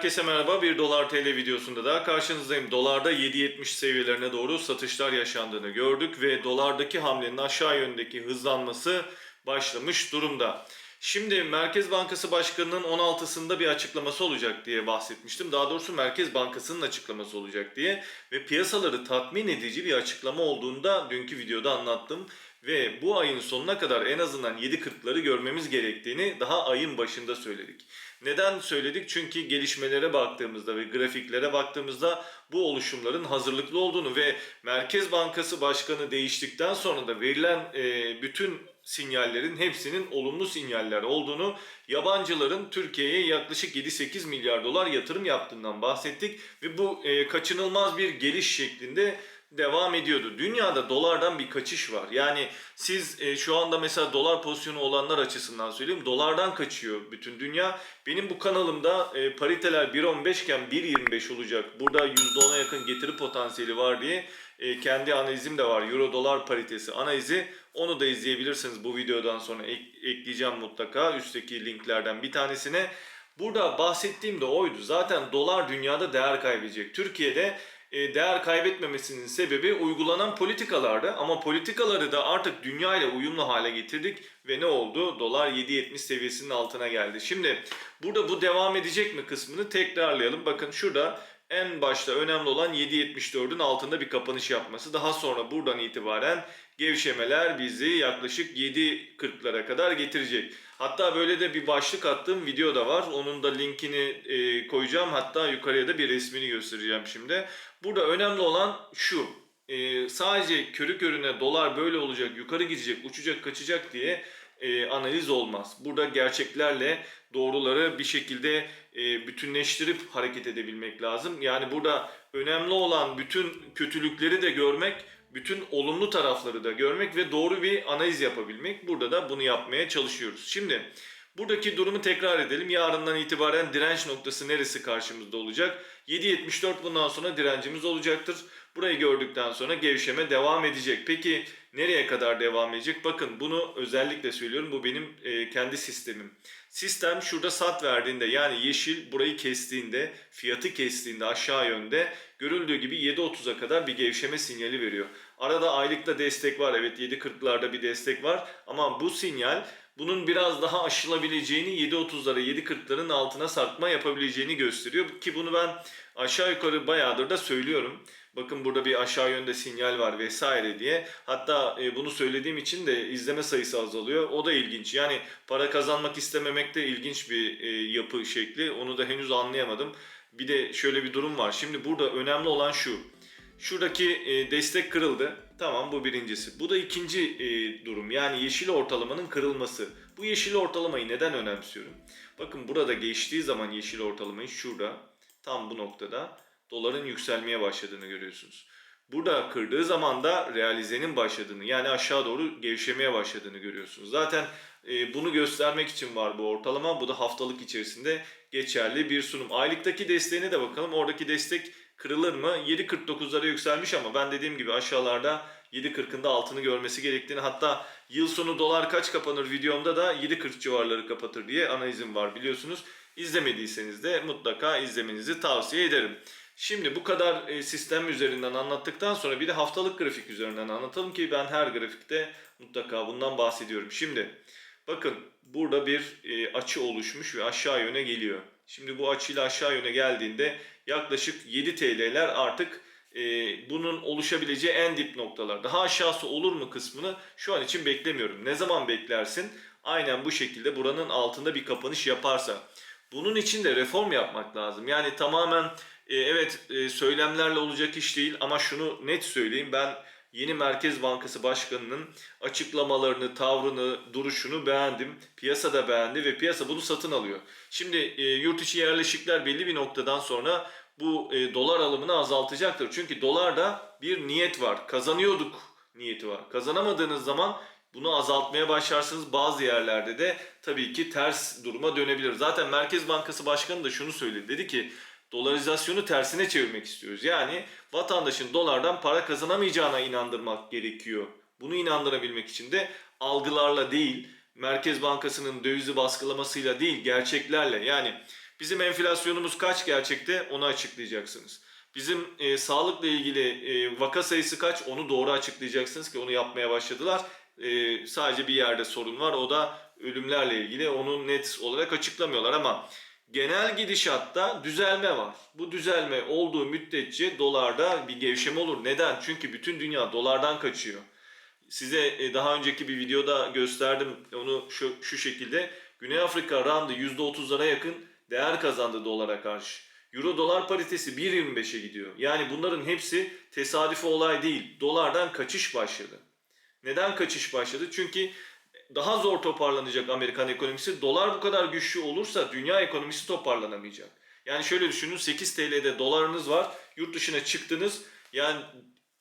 Herkese merhaba. Bir dolar TL videosunda daha karşınızdayım. Dolarda 7.70 seviyelerine doğru satışlar yaşandığını gördük ve dolardaki hamlenin aşağı yöndeki hızlanması başlamış durumda. Şimdi Merkez Bankası Başkanı'nın 16'sında bir açıklaması olacak diye bahsetmiştim. Daha doğrusu Merkez Bankası'nın açıklaması olacak diye ve piyasaları tatmin edici bir açıklama olduğunda dünkü videoda anlattım. Ve bu ayın sonuna kadar en azından 7.40'ları görmemiz gerektiğini daha ayın başında söyledik. Neden söyledik? Çünkü gelişmelere baktığımızda ve grafiklere baktığımızda bu oluşumların hazırlıklı olduğunu ve Merkez Bankası Başkanı değiştikten sonra da verilen e, bütün sinyallerin hepsinin olumlu sinyaller olduğunu, yabancıların Türkiye'ye yaklaşık 7-8 milyar dolar yatırım yaptığından bahsettik ve bu e, kaçınılmaz bir geliş şeklinde devam ediyordu. Dünyada dolardan bir kaçış var. Yani siz e, şu anda mesela dolar pozisyonu olanlar açısından söyleyeyim. Dolardan kaçıyor bütün dünya. Benim bu kanalımda e, pariteler 1.15 iken 1.25 olacak. Burada %10'a yakın getiri potansiyeli var diye e, kendi analizim de var. Euro dolar paritesi analizi. Onu da izleyebilirsiniz bu videodan sonra ek- ekleyeceğim mutlaka üstteki linklerden bir tanesine. Burada bahsettiğim de oydu. Zaten dolar dünyada değer kaybedecek. Türkiye'de değer kaybetmemesinin sebebi uygulanan politikalardı. Ama politikaları da artık dünya ile uyumlu hale getirdik ve ne oldu? Dolar 7.70 seviyesinin altına geldi. Şimdi burada bu devam edecek mi kısmını tekrarlayalım. Bakın şurada en başta önemli olan 7.74'ün altında bir kapanış yapması. Daha sonra buradan itibaren gevşemeler bizi yaklaşık 7.40'lara kadar getirecek. Hatta böyle de bir başlık attığım video da var. Onun da linkini e, koyacağım. Hatta yukarıya da bir resmini göstereceğim şimdi. Burada önemli olan şu. E, sadece körü körüne dolar böyle olacak, yukarı gidecek, uçacak, kaçacak diye e, analiz olmaz. Burada gerçeklerle doğruları bir şekilde e, bütünleştirip hareket edebilmek lazım. Yani burada önemli olan bütün kötülükleri de görmek, bütün olumlu tarafları da görmek ve doğru bir analiz yapabilmek. Burada da bunu yapmaya çalışıyoruz. Şimdi buradaki durumu tekrar edelim. Yarından itibaren direnç noktası neresi karşımızda olacak? 7.74 bundan sonra direncimiz olacaktır. Burayı gördükten sonra gevşeme devam edecek. Peki nereye kadar devam edecek? Bakın bunu özellikle söylüyorum. Bu benim e, kendi sistemim. Sistem şurada sat verdiğinde yani yeşil burayı kestiğinde, fiyatı kestiğinde aşağı yönde görüldüğü gibi 7.30'a kadar bir gevşeme sinyali veriyor. Arada aylıkta destek var. Evet 7.40'larda bir destek var. Ama bu sinyal bunun biraz daha aşılabileceğini 7.30'lara 7.40'ların altına sarkma yapabileceğini gösteriyor. Ki bunu ben aşağı yukarı bayağıdır da söylüyorum. Bakın burada bir aşağı yönde sinyal var vesaire diye. Hatta e, bunu söylediğim için de izleme sayısı azalıyor. O da ilginç. Yani para kazanmak istememek de ilginç bir e, yapı şekli. Onu da henüz anlayamadım. Bir de şöyle bir durum var. Şimdi burada önemli olan şu. Şuradaki e, destek kırıldı. Tamam bu birincisi. Bu da ikinci e, durum. Yani yeşil ortalamanın kırılması. Bu yeşil ortalamayı neden önemsiyorum? Bakın burada geçtiği zaman yeşil ortalamayı şurada tam bu noktada doların yükselmeye başladığını görüyorsunuz. Burada kırdığı zaman da realizenin başladığını yani aşağı doğru gevşemeye başladığını görüyorsunuz. Zaten e, bunu göstermek için var bu ortalama. Bu da haftalık içerisinde geçerli bir sunum. Aylıktaki desteğine de bakalım. Oradaki destek kırılır mı? 7.49'lara yükselmiş ama ben dediğim gibi aşağılarda 7.40'ın da altını görmesi gerektiğini hatta yıl sonu dolar kaç kapanır videomda da 7.40 civarları kapatır diye analizim var biliyorsunuz. İzlemediyseniz de mutlaka izlemenizi tavsiye ederim. Şimdi bu kadar e, sistem üzerinden anlattıktan sonra bir de haftalık grafik üzerinden anlatalım ki ben her grafikte mutlaka bundan bahsediyorum. Şimdi bakın burada bir e, açı oluşmuş ve aşağı yöne geliyor. Şimdi bu açıyla aşağı yöne geldiğinde yaklaşık 7 TL'ler artık e, bunun oluşabileceği en dip noktalar. Daha aşağısı olur mu kısmını şu an için beklemiyorum. Ne zaman beklersin? Aynen bu şekilde buranın altında bir kapanış yaparsa. Bunun için de reform yapmak lazım. Yani tamamen e, evet e, söylemlerle olacak iş değil ama şunu net söyleyeyim ben yeni Merkez Bankası Başkanı'nın açıklamalarını, tavrını, duruşunu beğendim. Piyasa da beğendi ve piyasa bunu satın alıyor. Şimdi e, yurt içi yerleşikler belli bir noktadan sonra bu e, dolar alımını azaltacaktır. Çünkü dolarda bir niyet var. Kazanıyorduk niyeti var. Kazanamadığınız zaman bunu azaltmaya başlarsınız bazı yerlerde de tabii ki ters duruma dönebilir. Zaten Merkez Bankası Başkanı da şunu söyledi. Dedi ki dolarizasyonu tersine çevirmek istiyoruz. Yani vatandaşın dolardan para kazanamayacağına inandırmak gerekiyor. Bunu inandırabilmek için de algılarla değil, Merkez Bankası'nın dövizi baskılamasıyla değil, gerçeklerle yani Bizim enflasyonumuz kaç gerçekte onu açıklayacaksınız. Bizim e, sağlıkla ilgili e, vaka sayısı kaç onu doğru açıklayacaksınız ki onu yapmaya başladılar. E, sadece bir yerde sorun var o da ölümlerle ilgili onu net olarak açıklamıyorlar ama genel gidişatta düzelme var. Bu düzelme olduğu müddetçe dolarda bir gevşeme olur. Neden? Çünkü bütün dünya dolardan kaçıyor. Size e, daha önceki bir videoda gösterdim onu şu, şu şekilde. Güney Afrika randı %30'lara yakın değer kazandı dolara karşı. Euro dolar paritesi 1.25'e gidiyor. Yani bunların hepsi tesadüfi olay değil. Dolardan kaçış başladı. Neden kaçış başladı? Çünkü daha zor toparlanacak Amerikan ekonomisi. Dolar bu kadar güçlü olursa dünya ekonomisi toparlanamayacak. Yani şöyle düşünün 8 TL'de dolarınız var. Yurt dışına çıktınız. Yani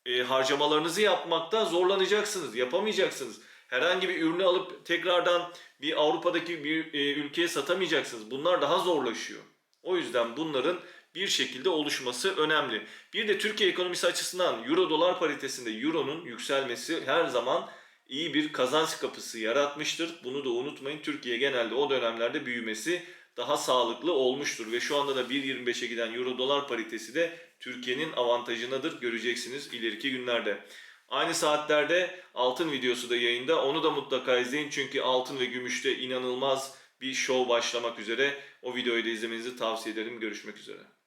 e, harcamalarınızı yapmakta zorlanacaksınız. Yapamayacaksınız. Herhangi bir ürünü alıp tekrardan bir Avrupa'daki bir e, ülkeye satamayacaksınız. Bunlar daha zorlaşıyor. O yüzden bunların bir şekilde oluşması önemli. Bir de Türkiye ekonomisi açısından euro dolar paritesinde euronun yükselmesi her zaman iyi bir kazanç kapısı yaratmıştır. Bunu da unutmayın. Türkiye genelde o dönemlerde büyümesi daha sağlıklı olmuştur ve şu anda da 1.25'e giden euro dolar paritesi de Türkiye'nin avantajınadır. Göreceksiniz ileriki günlerde. Aynı saatlerde altın videosu da yayında. Onu da mutlaka izleyin çünkü altın ve gümüşte inanılmaz bir show başlamak üzere. O videoyu da izlemenizi tavsiye ederim. Görüşmek üzere.